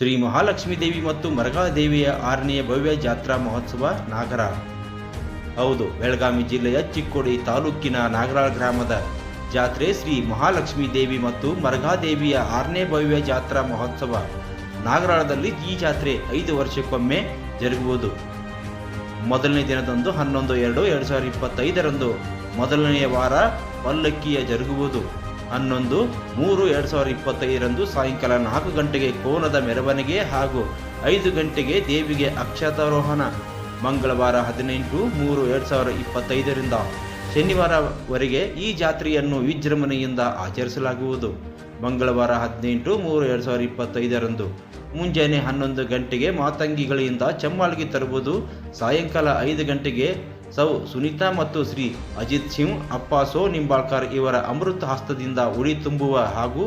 ಶ್ರೀ ಮಹಾಲಕ್ಷ್ಮೀ ದೇವಿ ಮತ್ತು ಮರಗಾದೇವಿಯ ಆರನೆಯ ಭವ್ಯ ಜಾತ್ರಾ ಮಹೋತ್ಸವ ನಾಗರ. ಹೌದು, ಬೆಳಗಾವಿ ಜಿಲ್ಲೆಯ ಚಿಕ್ಕೋಡಿ ತಾಲೂಕಿನ ನಾಗರಾಳ್ ಗ್ರಾಮದ ಜಾತ್ರೆ ಶ್ರೀ ಮಹಾಲಕ್ಷ್ಮೀ ದೇವಿ ಮತ್ತು ಮರಗಾದೇವಿಯ ಆರನೇ ಭವ್ಯ ಜಾತ್ರಾ ಮಹೋತ್ಸವ ನಾಗರಾಳದಲ್ಲಿ ಈ ಜಾತ್ರೆ ಐದು ವರ್ಷಕ್ಕೊಮ್ಮೆ ಜರುಗುವುದು. ಮೊದಲನೇ ದಿನದಂದು ಹನ್ನೊಂದು ಎರಡು ಎರಡು ಸಾವಿರದ ಇಪ್ಪತ್ತೈದರಂದು ಮೊದಲನೆಯ ವಾರ ಪಲ್ಲಕ್ಕಿಯ ಜರುಗುವುದು. ಹನ್ನೊಂದು, ಮೂರು, ಎರಡು ಸಾವಿರದ ಇಪ್ಪತ್ತೈದರಂದು ಸಾಯಂಕಾಲ ನಾಲ್ಕು ಗಂಟೆಗೆ ಕೋನದ ಮೆರವಣಿಗೆ ಹಾಗೂ ಐದು ಗಂಟೆಗೆ ದೇವಿಗೆ ಅಕ್ಷತಾರೋಹಣ. ಮಂಗಳವಾರ ಹದಿನೆಂಟು, ಮೂರು, ಎರಡು ಸಾವಿರದ ಇಪ್ಪತ್ತೈದರಿಂದ ಶನಿವಾರವರೆಗೆ ಈ ಜಾತ್ರೆಯನ್ನು ವಿಜೃಂಭಣೆಯಿಂದ ಆಚರಿಸಲಾಗುವುದು. ಮಂಗಳವಾರ ಹದಿನೆಂಟು, ಮೂರು, ಎರಡು ಸಾವಿರದ ಇಪ್ಪತ್ತೈದರಂದು ಮುಂಜಾನೆ ಹನ್ನೊಂದು ಗಂಟೆಗೆ ಮಾತಂಗಿಗಳಿಂದ ಚಮ್ಮಾಳಿಗೆ ತರುವುದು, ಸಾಯಂಕಾಲ ಐದು ಗಂಟೆಗೆ ಸೌ ಸುನೀತಾ ಮತ್ತು ಶ್ರೀ ಅಜಿತ್ ಸಿಂಗ್ ಅಪ್ಪಾಸೋ ನಿಂಬಾಳ್ಕರ್ ಇವರ ಅಮೃತ ಹಸ್ತದಿಂದ ಉಳಿ ತುಂಬುವ ಹಾಗೂ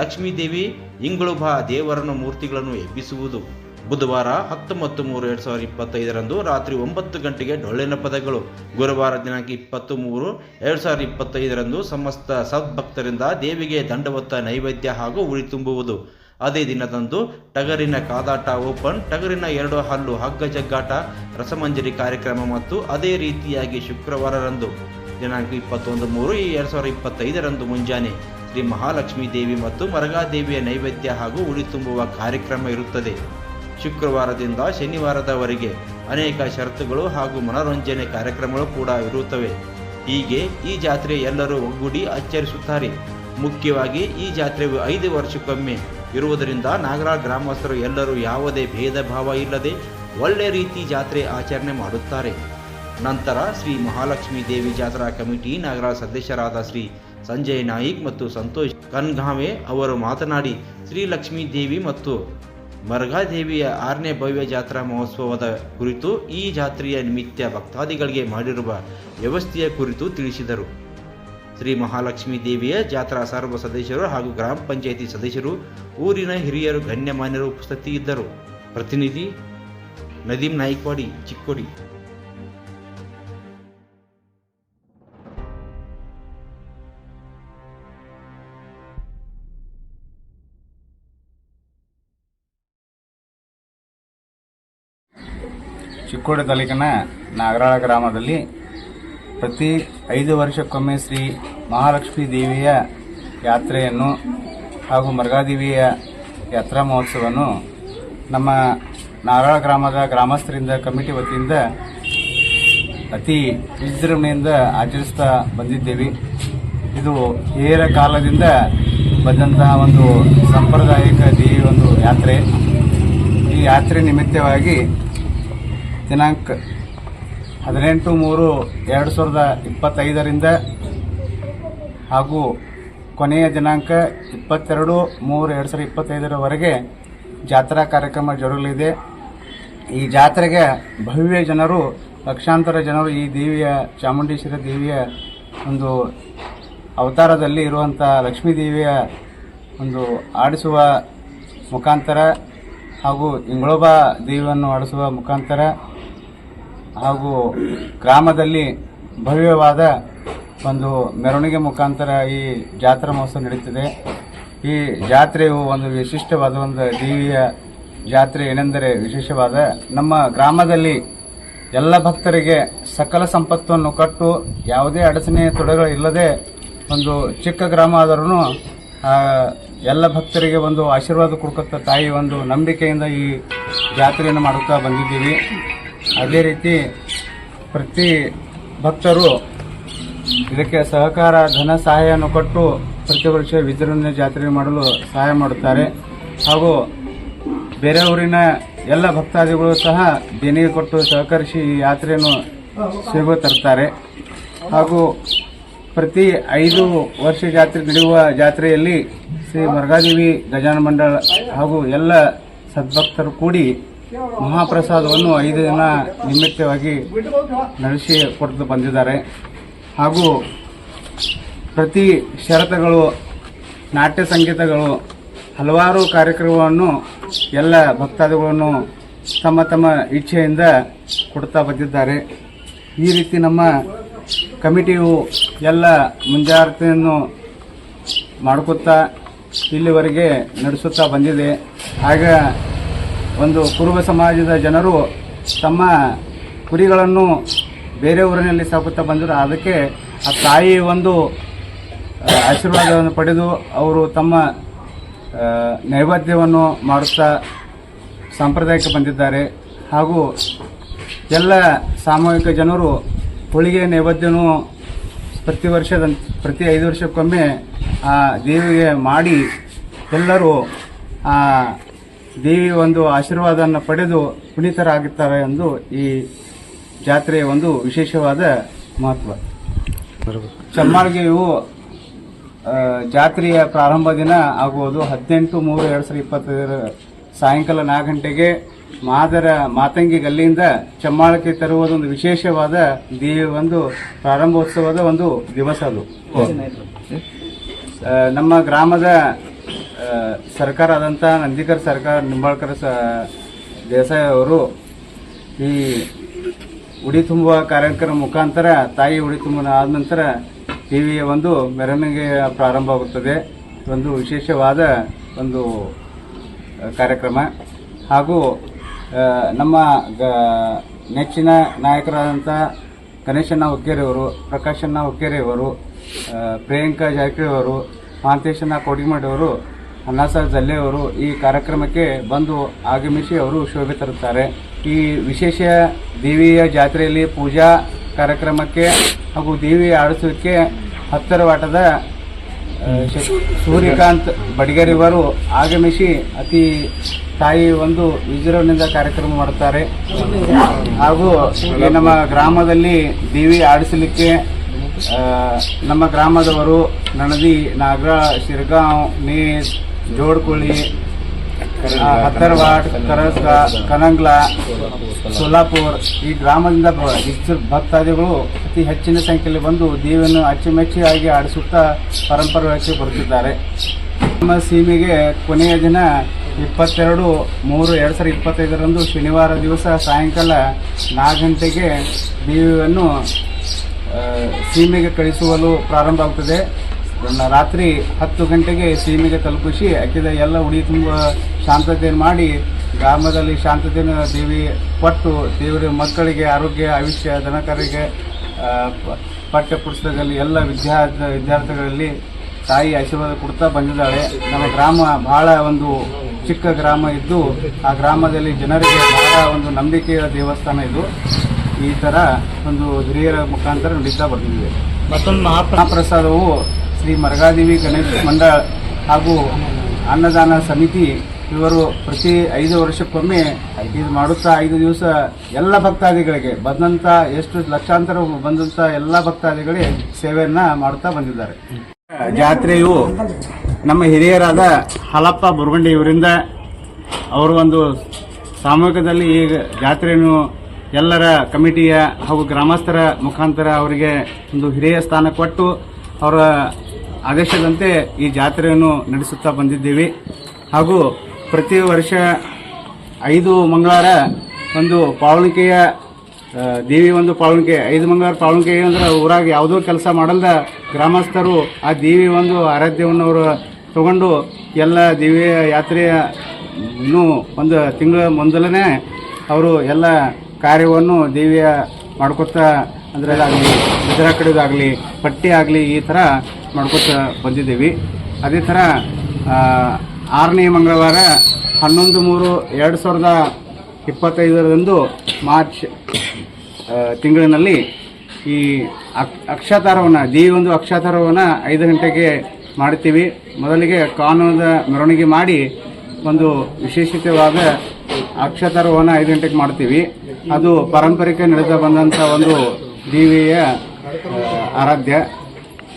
ಲಕ್ಷ್ಮೀದೇವಿ ಇಂಗುಳುಬ ದೇವರನ ಮೂರ್ತಿಗಳನ್ನು ಎಬ್ಬಿಸುವುದು. ಬುಧವಾರ ಹತ್ತೊಂಬತ್ತು ಮೂರು ಎರಡು ಸಾವಿರದ ಇಪ್ಪತ್ತೈದರಂದು ರಾತ್ರಿ ಒಂಬತ್ತು ಗಂಟೆಗೆ ಡೊಳ್ಳಿನ ಪದಗಳು. ಗುರುವಾರ ದಿನಾಂಕ ಇಪ್ಪತ್ತು ಮೂರು ಎರಡು ಸಾವಿರದ ಇಪ್ಪತ್ತೈದರಂದು ಸಮಸ್ತ ಸದ್ಭಕ್ತರಿಂದ ದೇವಿಗೆ ದಂಡವತ್ತ ನೈವೇದ್ಯ ಹಾಗೂ ಉಳಿ ತುಂಬುವುದು. ಅದೇ ದಿನದಂದು ಟಗರಿನ ಕಾದಾಟ ಓಪನ್, ಟಗರಿನ ಎರಡು ಹಲ್ಲು ಹಗ್ಗ ಜಗ್ಗಾಟ, ರಸಮಂಜರಿ ಕಾರ್ಯಕ್ರಮ ಮತ್ತು ಅದೇ ರೀತಿಯಾಗಿ ಶುಕ್ರವಾರರಂದು, ದಿನಾಂಕ ಇಪ್ಪತ್ತೊಂದು ಮೂರು ಎರಡು ಸಾವಿರದ ಇಪ್ಪತ್ತೈದರಂದು ಮುಂಜಾನೆ, ಶ್ರೀ ಮಹಾಲಕ್ಷ್ಮೀ ದೇವಿ ಮತ್ತು ಮರಗಾದೇವಿಯ ನೈವೇದ್ಯ ಹಾಗೂ ಉಳಿ ತುಂಬುವ ಕಾರ್ಯಕ್ರಮ ಇರುತ್ತದೆ. ಶುಕ್ರವಾರದಿಂದ ಶನಿವಾರದವರೆಗೆ ಅನೇಕ ಷರತ್ತುಗಳು ಹಾಗೂ ಮನೋರಂಜನೆ ಕಾರ್ಯಕ್ರಮಗಳು ಕೂಡ ಇರುತ್ತವೆ. ಹೀಗೆ ಈ ಜಾತ್ರೆ ಎಲ್ಲರೂ ಒಗ್ಗೂಡಿ ಆಚರಿಸುತ್ತಾರೆ. ಮುಖ್ಯವಾಗಿ ಈ ಜಾತ್ರೆಯು ಐದು ವರ್ಷಕ್ಕೊಮ್ಮೆ ಇರುವುದರಿಂದ ನಾಗರ ಗ್ರಾಮಸ್ಥರು ಎಲ್ಲರೂ ಯಾವುದೇ ಭೇದ ಭಾವ ಇಲ್ಲದೆ ಒಳ್ಳೆ ರೀತಿ ಜಾತ್ರೆ ಆಚರಣೆ ಮಾಡುತ್ತಾರೆ. ನಂತರ ಶ್ರೀ ಮಹಾಲಕ್ಷ್ಮೀ ದೇವಿ ಜಾತ್ರಾ ಕಮಿಟಿ ನಾಗರಾಜ್ ಸದಸ್ಯರಾದ ಶ್ರೀ ಸಂಜಯ್ ನಾಯಿಕ್ ಮತ್ತು ಸಂತೋಷ್ ಕನ್ಗಾವೆ ಅವರು ಮಾತನಾಡಿ, ಶ್ರೀ ಲಕ್ಷ್ಮೀ ದೇವಿ ಮತ್ತು ಮರಗಾದೇವಿಯ ಆರನೇ ಭವ್ಯ ಜಾತ್ರಾ ಮಹೋತ್ಸವದ ಕುರಿತು ಈ ಜಾತ್ರೆಯ ನಿಮಿತ್ತ ಭಕ್ತಾದಿಗಳಿಗೆ ಮಾಡಿರುವ ವ್ಯವಸ್ಥೆಯ ಕುರಿತು ತಿಳಿಸಿದರು. ಶ್ರೀ ಮಹಾಲಕ್ಷ್ಮೀ ದೇವಿಯ ಜಾತ್ರಾ ಸರ್ವ ಸದಸ್ಯರು ಹಾಗೂ ಗ್ರಾಮ ಪಂಚಾಯಿತಿ ಸದಸ್ಯರು, ಊರಿನ ಹಿರಿಯರು, ಗಣ್ಯಮಾನ್ಯರು ಉಪಸ್ಥಿತಿಯಿದ್ದರು ಪ್ರತಿನಿಧಿ ನದೀಂ ನಾಯ್ಕವಾಡಿ, ಚಿಕ್ಕೋಡಿ. ಚಿಕ್ಕೋಡಿ ತಾಲೂಕಿನ ನಾಗರಾಳ ಗ್ರಾಮದಲ್ಲಿ ಪ್ರತಿ ಐದು ವರ್ಷಕ್ಕೊಮ್ಮೆ ಶ್ರೀ ಮಹಾಲಕ್ಷ್ಮೀ ದೇವಿಯ ಯಾತ್ರೆಯನ್ನು ಹಾಗೂ ಮೃಗಾದೇವಿಯ ಯಾತ್ರಾ ಮಹೋತ್ಸವವನ್ನು ನಮ್ಮ ನಾರಾಳ ಗ್ರಾಮದ ಗ್ರಾಮಸ್ಥರಿಂದ, ಕಮಿಟಿ ವತಿಯಿಂದ ಅತಿ ವಿಜೃಂಭಣೆಯಿಂದ ಆಚರಿಸ್ತಾ ಬಂದಿದ್ದೇವೆ. ಇದು ಹೇರ ಕಾಲದಿಂದ ಬಂದಂತಹ ಒಂದು ಸಾಂಪ್ರದಾಯಿಕ ದೇವಿ ಒಂದು ಯಾತ್ರೆ. ಈ ಯಾತ್ರೆ ನಿಮಿತ್ತವಾಗಿ ದಿನಾಂಕ ಹದಿನೆಂಟು ಮೂರು ಎರಡು ಸಾವಿರದ ಇಪ್ಪತ್ತೈದರಿಂದ ಹಾಗೂ ಕೊನೆಯ ದಿನಾಂಕ ಇಪ್ಪತ್ತೆರಡು ಮೂರು ಎರಡು ಸಾವಿರದ ಇಪ್ಪತ್ತೈದರವರೆಗೆ ಜಾತ್ರಾ ಕಾರ್ಯಕ್ರಮ ಜರುಗಲಿದೆ. ಈ ಜಾತ್ರೆಗೆ ಭವ್ಯ ಜನರು, ಲಕ್ಷಾಂತರ ಜನರು ಈ ದೇವಿಯ, ಚಾಮುಂಡೇಶ್ವರಿ ದೇವಿಯ ಒಂದು ಅವತಾರದಲ್ಲಿ ಇರುವಂಥ ಲಕ್ಷ್ಮೀ ದೇವಿಯ ಒಂದು ಆಡಿಸುವ ಮುಖಾಂತರ ಹಾಗೂ ಇಂಗ್ಳೋಬಾ ದೇವಿಯನ್ನು ಆಡಿಸುವ ಮುಖಾಂತರ ಹಾಗೂ ಗ್ರಾಮದಲ್ಲಿ ಭವ್ಯವಾದ ಒಂದು ಮೆರವಣಿಗೆ ಮುಖಾಂತರ ಈ ಜಾತ್ರಾ ಮಹೋತ್ಸವ ನಡೀತಿದೆ. ಈ ಜಾತ್ರೆಯು ಒಂದು ವಿಶಿಷ್ಟವಾದ ಒಂದು ದೇವಿಯ ಜಾತ್ರೆ ಏನೆಂದರೆ ವಿಶೇಷವಾದ ನಮ್ಮ ಗ್ರಾಮದಲ್ಲಿ ಎಲ್ಲ ಭಕ್ತರಿಗೆ ಸಕಲ ಸಂಪತ್ತನ್ನು ಕಟ್ಟು ಯಾವುದೇ ಅಡಚಣೆ ತೊಡಗಳು ಇಲ್ಲದೆ ಒಂದು ಚಿಕ್ಕ ಗ್ರಾಮ ಆದರೂ ಎಲ್ಲ ಭಕ್ತರಿಗೆ ಒಂದು ಆಶೀರ್ವಾದ ಕೊಡ್ಕೊತ ತಾಯಿ ಒಂದು ನಂಬಿಕೆಯಿಂದ ಈ ಜಾತ್ರೆಯನ್ನು ಮಾಡುತ್ತಾ ಬಂದಿದ್ದೀವಿ. ಅದೇ ರೀತಿ ಪ್ರತಿ ಭಕ್ತರು ಇದಕ್ಕೆ ಸಹಕಾರ, ಧನ ಸಹಾಯವನ್ನು ಕೊಟ್ಟು ಪ್ರತಿ ವರ್ಷ ವಿಜೃಂಭಣೆ ಜಾತ್ರೆ ಮಾಡಲು ಸಹಾಯ ಮಾಡುತ್ತಾರೆ. ಹಾಗೂ ಬೇರೆ ಊರಿನ ಎಲ್ಲ ಭಕ್ತಾದಿಗಳು ಸಹ ದೇಣಿಗೆ ಕೊಟ್ಟು ಸಹಕರಿಸಿ ಈ ಯಾತ್ರೆಯನ್ನು ಸೇವೆ ತರ್ತಾರೆ. ಹಾಗೂ ಪ್ರತಿ ಐದು ವರ್ಷ ಜಾತ್ರೆ ನಡೆಯುವ ಜಾತ್ರೆಯಲ್ಲಿ ಶ್ರೀ ಮರ್ಗಾದೇವಿ ಗಜಾನ ಮಂಡಳ ಹಾಗೂ ಎಲ್ಲ ಸದ್ಭಕ್ತರು ಕೂಡಿ ಮಹಾಪ್ರಸಾದವನ್ನು ಐದು ದಿನ ನಿಮಿತ್ತವಾಗಿ ನಡೆಸಿ ಕೊಟ್ಟು ಬಂದಿದ್ದಾರೆ. ಹಾಗೂ ಪ್ರತಿ ಷರತ್ತುಗಳು ನಾಟ್ಯ ಸಂಗೀತಗಳು, ಹಲವಾರು ಕಾರ್ಯಕ್ರಮವನ್ನು ಎಲ್ಲ ಭಕ್ತಾದಿಗಳನ್ನು ತಮ್ಮ ತಮ್ಮ ಇಚ್ಛೆಯಿಂದ ಕೊಡ್ತಾ ಬಂದಿದ್ದಾರೆ. ಈ ರೀತಿ ನಮ್ಮ ಕಮಿಟಿಯು ಎಲ್ಲ ಮುಂಜಾಗ್ರತೆಯನ್ನು ಮಾಡ್ಕೊತಾ ಇಲ್ಲಿವರೆಗೆ ನಡೆಸುತ್ತಾ ಬಂದಿದೆ. ಆಗ ಒಂದು ಕುರುಬ ಸಮಾಜದ ಜನರು ತಮ್ಮ ಕುರಿಗಳನ್ನು ಬೇರೆ ಊರಿನಲ್ಲಿ ಸಾಕುತ್ತಾ ಬಂದರು. ಅದಕ್ಕೆ ಆ ತಾಯಿ ಒಂದು ಆಶೀರ್ವಾದವನ್ನು ಪಡೆದು ಅವರು ತಮ್ಮ ನೈವೇದ್ಯವನ್ನು ಮಾಡುತ್ತಾ ಸಂಪ್ರದಾಯಕ್ಕೆ ಬಂದಿದ್ದಾರೆ. ಹಾಗೂ ಎಲ್ಲ ಸಾಮೂಹಿಕ ಜನರು ಹೋಳಿಗೆ ನೈವೇದ್ಯನೂ ಪ್ರತಿ ವರ್ಷದ, ಪ್ರತಿ ಐದು ವರ್ಷಕ್ಕೊಮ್ಮೆ ಆ ದೇವಿಗೆ ಮಾಡಿ ಎಲ್ಲರೂ ಆ ದೇವಿ ಒಂದು ಆಶೀರ್ವಾದವನ್ನು ಪಡೆದು ಪುನೀತರಾಗುತ್ತಾರೆ ಎಂದು ಈ ಜಾತ್ರೆಯ ಒಂದು ವಿಶೇಷವಾದ ಮಹತ್ವ. ಚಮ್ಮಾಳ್ಗೆಯು ಆ, ಜಾತ್ರೆಯ ಪ್ರಾರಂಭ ದಿನ ಆಗುವುದು ಹದಿನೆಂಟು ಮೂರು ಎರಡು ಸಾವಿರದ ಇಪ್ಪತ್ತೈದರ ಸಾಯಂಕಾಲ ನಾಲ್ಕು ಗಂಟೆಗೆ ಮಾದರ ಮಾತಂಗಿ ಗಲ್ಲಿಯಿಂದ ಚಮ್ಮಾಳಕ್ಕೆ ತರುವುದೊಂದು ವಿಶೇಷವಾದ ದೇವಿ ಒಂದು ಪ್ರಾರಂಭೋತ್ಸವದ ಒಂದು ದಿವಸ ಅದು. ನಮ್ಮ ಗ್ರಾಮದ ಸರ್ಕಾರ ಆದಂಥ ನಂದಿಕರ್ ಸರ್ಕಾರ, ನಿಂಬಾಳ್ಕರ್ ಸ, ದೇಸಾಯಿ ಅವರು ಈ ಉಡಿ ತುಂಬುವ ಕಾರ್ಯಕ್ರಮ ಮುಖಾಂತರ, ತಾಯಿ ಉಡಿ ತುಂಬನ ಆದ ನಂತರ ಟಿವಿಯ ಒಂದು ಮೆರವಣಿಗೆ ಪ್ರಾರಂಭ ಆಗುತ್ತದೆ. ಒಂದು ವಿಶೇಷವಾದ ಒಂದು ಕಾರ್ಯಕ್ರಮ. ಹಾಗೂ ನಮ್ಮ ಗ- ನೆಚ್ಚಿನ ನಾಯಕರಾದಂಥ ಗಣೇಶಣ್ಣ ಹುಕ್ಕೇರಿಯವರು, ಪ್ರಕಾಶಣ್ಣ ಹುಕ್ಕೇರಿಯವರು ಪ್ರಿಯಾಂಕಾ ಜಾರಕಿಹೊಳಿ ಅವರು ಮಹಾಂತೇಶಣ್ಣ ಅಣ್ಣಾಸಾಹೇಬ್ ಜಲ್ಲೆ ಅವರು ಈ ಕಾರ್ಯಕ್ರಮಕ್ಕೆ ಬಂದು ಆಗಮಿಸಿ ಅವರು ಶೋಭೆ ತರುತ್ತಾರೆ. ಈ ವಿಶೇಷ ದೇವಿಯ ಜಾತ್ರೆಯಲ್ಲಿ ಪೂಜಾ ಕಾರ್ಯಕ್ರಮಕ್ಕೆ ಹಾಗೂ ದೇವಿ ಆಡಿಸೋಕ್ಕೆ ಹತ್ತರ ವಾಟದ ಸೂರ್ಯಕಾಂತ್ ಬಡಿಗರಿವರು ಆಗಮಿಸಿ ಅತಿ ತಾಯಿ ಒಂದು ವಿಜೃಂಭಣೆಯಿಂದ ಕಾರ್ಯಕ್ರಮ ಮಾಡುತ್ತಾರೆ. ಹಾಗೂ ನಮ್ಮ ಗ್ರಾಮದಲ್ಲಿ ದೇವಿ ಆಡಿಸಲಿಕ್ಕೆ ನಮ್ಮ ಗ್ರಾಮದವರು ನನದಿ ನಾಗರ ಶಿರ್ಗಾಂವ್ ನೀರ್ ಜೋಡ್ಕುಳಿ ಹತ್ತರ್ವಾಡ್, ಕರಸ್ಗ, ಕನಂಗ್ಲ ಸೋಲಾಪುರ್ ಈ ಗ್ರಾಮದಿಂದ ಭಕ್ತಾದಿಗಳು ಅತಿ ಹೆಚ್ಚಿನ ಸಂಖ್ಯೆಯಲ್ಲಿ ಬಂದು ದೇವಿಯನ್ನು ಅಚ್ಚುಮೆಚ್ಚಾಗಿ ಆಡಿಸುತ್ತಾ ಪರಂಪರೆಯಾಗಿ ಬರುತ್ತಿದ್ದಾರೆ. ನಮ್ಮ ಸೀಮೆಗೆ ಕೊನೆಯ ದಿನ ಇಪ್ಪತ್ತೆರಡು ಮೂರು ಎರಡು ಸಾವಿರದ ಇಪ್ಪತ್ತೈದರಂದು ಶನಿವಾರ ದಿವಸ ಸಾಯಂಕಾಲ ನಾಲ್ಕು ಗಂಟೆಗೆ ದೇವಿಯನ್ನು ಸೀಮೆಗೆ ಕಳಿಸುವಲು ಪ್ರಾರಂಭ ರಾತ್ರಿ ಹತ್ತು ಗಂಟೆಗೆ ಸೀಮೆಗೆ ತಲುಪಿಸಿ ಅಕ್ಕಿದ ಎಲ್ಲ ಉಡಿ ತುಂಬ ಶಾಂತತೆಯನ್ನು ಮಾಡಿ ಗ್ರಾಮದಲ್ಲಿ ಶಾಂತತೆಯನ್ನು ದೇವಿ ಕೊಟ್ಟು ದೇವರ ಮಕ್ಕಳಿಗೆ ಆರೋಗ್ಯ ಆಯುಷ್ಯ ದನಕರಿಗೆ ಪಠ್ಯ ಪುಸ್ತಕದಲ್ಲಿ ಎಲ್ಲ ವಿದ್ಯಾರ್ಥಿ ವಿದ್ಯಾರ್ಥಿಗಳಲ್ಲಿ ತಾಯಿ ಆಶೀರ್ವಾದ ಕೊಡ್ತಾ ಬಂದಿದ್ದಾಳೆ. ನಮ್ಮ ಗ್ರಾಮ ಬಹಳ ಒಂದು ಚಿಕ್ಕ ಗ್ರಾಮ ಇದ್ದು ಆ ಗ್ರಾಮದಲ್ಲಿ ಜನರಿಗೆ ಬಹಳ ಒಂದು ನಂಬಿಕೆಯ ದೇವಸ್ಥಾನ ಇದು. ಈ ಥರ ಒಂದು ಹಿರಿಯರ ಮುಖಾಂತರ ನಡೀತಾ ಬಂದಿದೆ. ಮತ್ತೊಂದು ಮಹಾಪ್ರ ಮಹಾಪ್ರಸಾದವು ಶ್ರೀ ಮರಗಾದೇವಿ ಗಣೇಶ ಮಂಡಳ ಹಾಗೂ ಅನ್ನದಾನ ಸಮಿತಿ ಇವರು ಪ್ರತಿ ಐದು ವರ್ಷಕ್ಕೊಮ್ಮೆ ಇದು ಮಾಡುತ್ತಾ ಐದು ದಿವಸ ಎಲ್ಲ ಭಕ್ತಾದಿಗಳಿಗೆ, ಬಂದಂತ ಎಷ್ಟು ಲಕ್ಷಾಂತರ ಬಂದಂತ ಎಲ್ಲ ಭಕ್ತಾದಿಗಳಿಗೆ ಸೇವೆಯನ್ನ ಮಾಡುತ್ತಾ ಬಂದಿದ್ದಾರೆ. ಜಾತ್ರೆಯು ನಮ್ಮ ಹಿರಿಯರಾದ ಹಲಪ್ಪ ಬುರ್ಗಂಡಿ ಇವರಿಂದ ಅವರು ಒಂದು ಸಾಮೂಹಿಕದಲ್ಲಿ ಈ ಜಾತ್ರೆಯನ್ನು ಎಲ್ಲರ ಕಮಿಟಿಯ ಹಾಗೂ ಗ್ರಾಮಸ್ಥರ ಮುಖಾಂತರ ಅವರಿಗೆ ಒಂದು ಹಿರಿಯ ಸ್ಥಾನ ಕೊಟ್ಟು ಅವರ ಆದೇಶದಂತೆ ಈ ಜಾತ್ರೆಯನ್ನು ನಡೆಸುತ್ತಾ ಬಂದಿದ್ದೀವಿ. ಹಾಗೂ ಪ್ರತಿ ವರ್ಷ ಐದು ಮಂಗಳವಾರ ಒಂದು ಪಾವಣಿಕೆಯ ದೇವಿ ಒಂದು ಪಾವಣಿಕೆ, ಐದು ಮಂಗಳವಾರ ಪಾವಣಿಕೆ ಅಂದ್ರೆ ಊರಾಗ ಯಾವುದೋ ಕೆಲಸ ಮಾಡಲ್ದ ಗ್ರಾಮಸ್ಥರು ಆ ದೇವಿ ಒಂದು ಆರಾಧ್ಯವನ್ನು ಅವರು ತಗೊಂಡು ಎಲ್ಲ ದೇವಿಯ ಯಾತ್ರೆಯ ಇನ್ನೂ ಒಂದು ತಿಂಗಳ ಮೊದಲನೇ ಅವರು ಎಲ್ಲ ಕಾರ್ಯವನ್ನು ದೇವಿಯ ಮಾಡ್ಕೊತಾ ಅಂದ್ರೆ ಆಗಲಿ ಇದರ ಕಡೆದಾಗಲಿ, ಪಟ್ಟಿ ಆಗಲಿ ಈ ಥರ ಮಾಡ್ಕೊತಾ ಬಂದಿದ್ದೀವಿ. ಅದೇ ಥರ ಆರನೇ ಮಂಗಳವಾರ ಹನ್ನೊಂದು ಮೂರು ಎರಡು ಸಾವಿರದ ಇಪ್ಪತ್ತೈದರಂದು ಮಾರ್ಚ್ ತಿಂಗಳಿನಲ್ಲಿ ಈ ಅಕ್, ಅಕ್ಷತಾರವನ್ನು ದೇವಿ ಒಂದು ಅಕ್ಷತಾರವನ್ನು ಐದು ಗಂಟೆಗೆ ಮಾಡ್ತೀವಿ ಮೊದಲಿಗೆ ಕಾನೂನದ ಮೆರವಣಿಗೆ ಮಾಡಿ ಒಂದು ವಿಶೇಷತೆವಾದ ಅಕ್ಷತಾರವನ್ನು ಐದು ಗಂಟೆಗೆ ಮಾಡ್ತೀವಿ ಅದು ಪಾರಂಪರಿಕ ನಡೆದ ಬಂದಂಥ ಒಂದು ದೇವಿಯ ಆರಾಧ್ಯ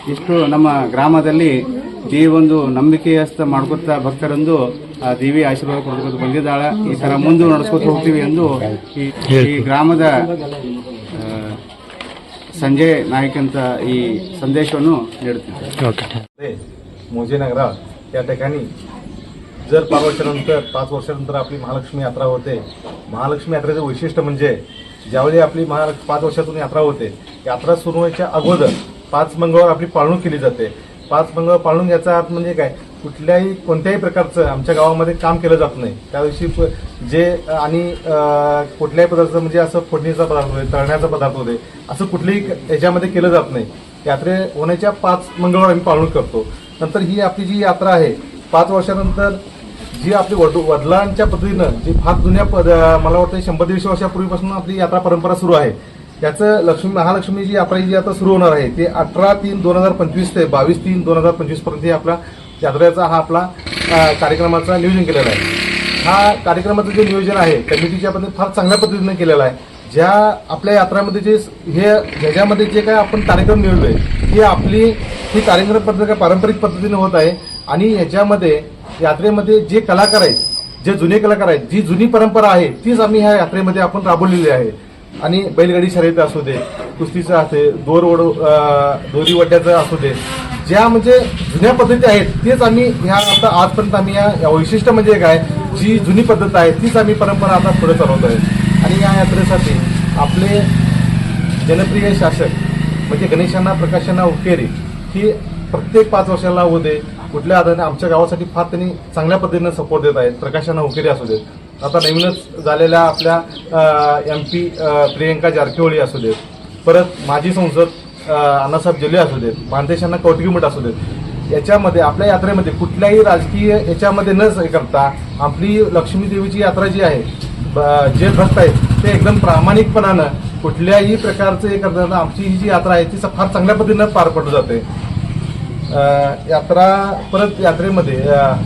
ಇಷ್ಟು ನಮ್ಮ ಗ್ರಾಮದಲ್ಲಿ ದೇವಿ ಒಂದು ನಂಬಿಕೆಯಸ್ಥ ಮಾಡ್ಕೊತಾ ಭಕ್ತರಂದು ಆ ದೇವಿ ಆಶೀರ್ವಾದ ಕೊಡ್ಕೊಂಡು ಬಂದಿದ್ದಾಳೆ ಈ ತರ ಮುಂದೆ ನಡೆಸ್ಕೊತ ಹೋಗ್ತೀವಿ ಎಂದು ಈ- ಈ ಗ್ರಾಮದ ಆ, ಸಂಜಯ್ ನಾಯ್ಕ್ ಅಂತ ಈ ಸಂದೇಶವನ್ನು ನೀಡುತ್ತಿದ್ದಾರೆ ಓಕೆ मोजेनगरा या ठिकाणी जर पाच वर्षानंतर पाच वर्षानंतर आपली महालक्ष्मी यात्रा होते महालक्ष्मी यात्रेचं वैशिष्ट्य म्हणजे ज्यावेळी आपली महालक्ष्मी पाच वर्षातून यात्रा होते यात्रा सुरू व्हायच्या अगोदर पाच मंगळवार आपली पाळणूक केली जाते. पाच मंगळवार पाळणूक याचा अर्थ म्हणजे काय? कुठल्याही कोणत्याही प्रकारचं आमच्या गावामध्ये काम केलं जात नाही. त्या दिवशी प- जे आणि कुठल्याही पदार्थ म्हणजे असं फोडणीचा पदार्थ होते तळण्याचा पदार्थ होते असं कुठल्याही क- याच्यामध्ये केलं जात नाही. यात्रे होण्याच्या पाच मंगळवार आम्ही पाळून करतो. नंतर ही आपली जी यात्रा आहे पाच वर्षानंतर जी आपली वड- वडिलांच्या पद्धतीनं जी फार जुन्या पद मला वाटतं शंभर दीडशे वर्षापूर्वीपासून आपली यात्रा परंपरा सुरू आहे. याचं लक्ष्मी महालक्ष्मी जी यात्रा जी आता सुरू होणार आहे ते अठरा तीन दोन हजार पंचवीस ते बावीस तीन दोन हजार पंचवीसपर्यंत हे आपला यात्रेचा हा आपला कार्यक्रमाचा नियोजन केलेला आहे. हा कार्यक्रमाचं जे नियोजन आहे कमिटीच्या पद्धतीने फार चांगल्या पद्धतीनं केलेलं आहे. ज्या आपल्या यात्रामध्ये जे हे ह्याच्यामध्ये जे काय आपण कार्यक्रम मिळवलो आहे ती आपली ही कार्यक्रम पद्धत काय पारंपरिक पद्धतीने होत आहे आणि ह्याच्यामध्ये यात्रेमध्ये जे कलाकार आहेत जे जुने कलाकार आहेत जी जुनी परंपरा आहे तीच आम्ही ह्या यात्रेमध्ये आपण राबवलेली आहे. आणि बैलगाडी शर्यत असू दे कुस्तीचं असते दोर ओढ दोरी वड्याचं असू दे ज्या म्हणजे जुन्या पद्धती आहेत तेच आम्ही ह्या आता आजपर्यंत आम्ही या या वैशिष्ट्य म्हणजे काय जी जुनी पद्धत आहे तीच आम्ही परंपरा आता पुढे चालवत आहे. आणि या यात्रेसाठी आपले जनप्रिय शासक म्हणजे गणेशांना प्रकाशांना उकेरी ही प्रत्येक पाच वर्षाला होऊ दे कुठल्या आधाराने आमच्या गावासाठी फार त्यांनी चांगल्या पद्धतीनं सपोर्ट देत आहेत. प्रकाशांना उकेरी असू देत. आता नवीनच झालेल्या आपल्या एम पी प्रियंका जारकिहोळी असू देत. परत माजी संसद अण्णासाहेब जल्ले असू देत. मानदेशांना कौटुंबिक असू देत. याच्यामध्ये आपल्या यात्रेमध्ये कुठल्याही राजकीय याच्यामध्ये न हे करता आपली लक्ष्मीदेवीची यात्रा जी आहे ब- जे भक्त आहेत ते एकदम प्रामाणिकपणानं कुठल्याही प्रकारचं हे करताना आमची ही जी यात्रा आहे ती स- फार चांगल्या पद्धतीनं पार पडली जाते. यात्रा परत यात्रेमध्ये अं,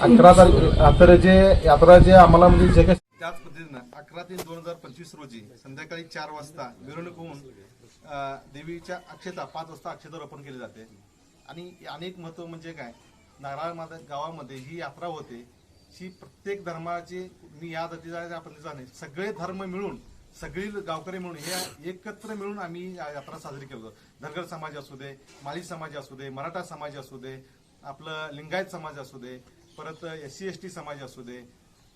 अकरा जे यात्रा जे आम्हाला म्हणजे जे काही त्याच पद्धतीनं अकरा तीन दोन हजार पंचवीस रोजी संध्याकाळी चार वाजता मिरवणूक होऊन देवीच्या अक्षता पाच वाजता अक्षता रोपण केली जाते. आणि अनेक महत्त्व म्हणजे काय? नारायण माता गावामध्ये ही यात्रा होते. ही प्रत्येक धर्माची मी या जातीचा आपण जाणे सगळे धर्म मिळून सगळी गावकरी मिळून हे एकत्र मिळून आम्ही यात्रा साजरी करतो धनगर समाज असू दे माळी समाज असू दे मराठा समाज असू दे आपलं लिंगायत समाज असू दे परत एस सी एस टी समाज असू दे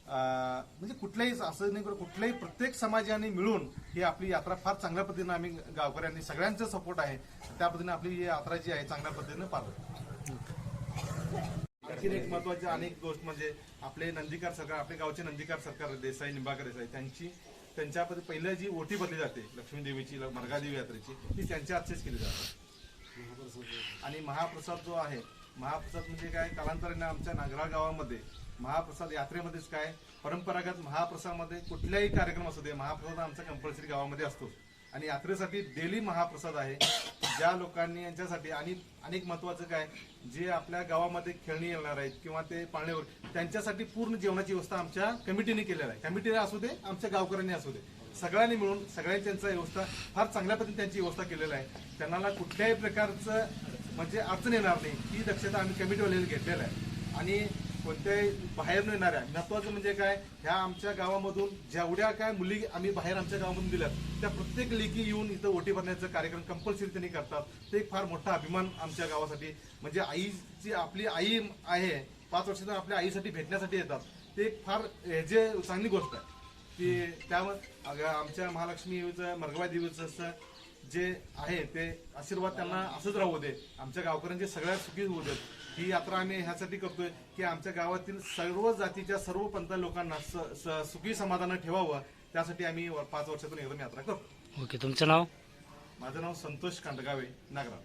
म्हणजे कुठल्याही असं नाही करू कुठल्याही प्रत्येक समाजाने मिळून ही आपली यात्रा फार चांगल्या पद्धतीने आम्ही गावकऱ्यांनी सगळ्यांचा सपोर्ट आहे. त्या पद्धतीने आपली ही यात्रा जी आहे चांगल्या पद्धतीने पार आणखी एक महत्वाची अनेक गोष्ट म्हणजे आपले नंदीकार सरकार आपले गावचे नंदीकार सरकार देसाई निंबाकर देसाई त्यांची त्यांच्या पहिलं जी ओटी बदली जाते लक्ष्मी देवीची मर्गादेवी यात्रेची ती त्यांच्या हातचीच केली जाते. आणि महाप्रसाद जो आहे महाप्रसाद म्हणजे काय? कालांतराने आमच्या नागरा गावामध्ये महाप्रसाद यात्रेमध्येच काय? परंपरागत महाप्रसादमध्ये कुठल्याही कार्यक्रम असू दे महाप्रसाद आमचा कंपल्सरी गावामध्ये असतो आणि यात्रेसाठी डेली महाप्रसाद आहे. ज्या लोकांनी यांच्यासाठी आणि अनेक महत्वाचं काय जे आपल्या गावामध्ये खेळणी येणार आहेत किंवा ते पाळण्यावर त्यांच्यासाठी पूर्ण जेवणाची व्यवस्था आमच्या कमिटीने केलेली आहे. कमिटीने असू दे आमच्या गावकऱ्यांनी असू दे. सगळ्यांनी मिळून सगळ्यांनी त्यांचा व्यवस्था फार चांगल्या पद्धतीने त्यांची व्यवस्था केलेली आहे. त्यांना कुठल्याही प्रकारचं म्हणजे अडचण येणार नाही. ही दक्षता आम्ही कमिटीवाल्याने घेतलेलं आहे. आणि कोणत्याही बाहेर येणाऱ्या महत्वाचं म्हणजे काय ह्या आमच्या गावामधून जेवढ्या काय मुली आम्ही बाहेर आमच्या गावामधून दिल्या त्या प्रत्येक लेखी येऊन इथं ओटी भरण्याचा कार्यक्रम कंपल्सरी त्यांनी करतात. ते एक फार मोठा अभिमान आमच्या गावासाठी म्हणजे आईची आपली आई आहे पाच वर्षातून आपल्या आईसाठी भेटण्यासाठी येतात. ते एक फार जे चांगली गोष्ट आहे की त्यावर अगं आमच्या महालक्ष्मी देवीचं मरगवा देवीचं असं जे आहे ते आशीर्वाद त्यांना असंच राहू दे. आमच्या गावकऱ्यांचे सगळ्यात सुखी होऊ देत. ही यात्रा आम्ही ह्यासाठी करतोय की आमच्या गावातील सर्व जातीच्या सर्व पंथ लोकांना सुखी समाधान ठेवावं. त्यासाठी आम्ही पाच वर्षातून एकदम यात्रा करतो. ओके तुमचं नाव? माझं नाव संतोष कांडगावे नागरा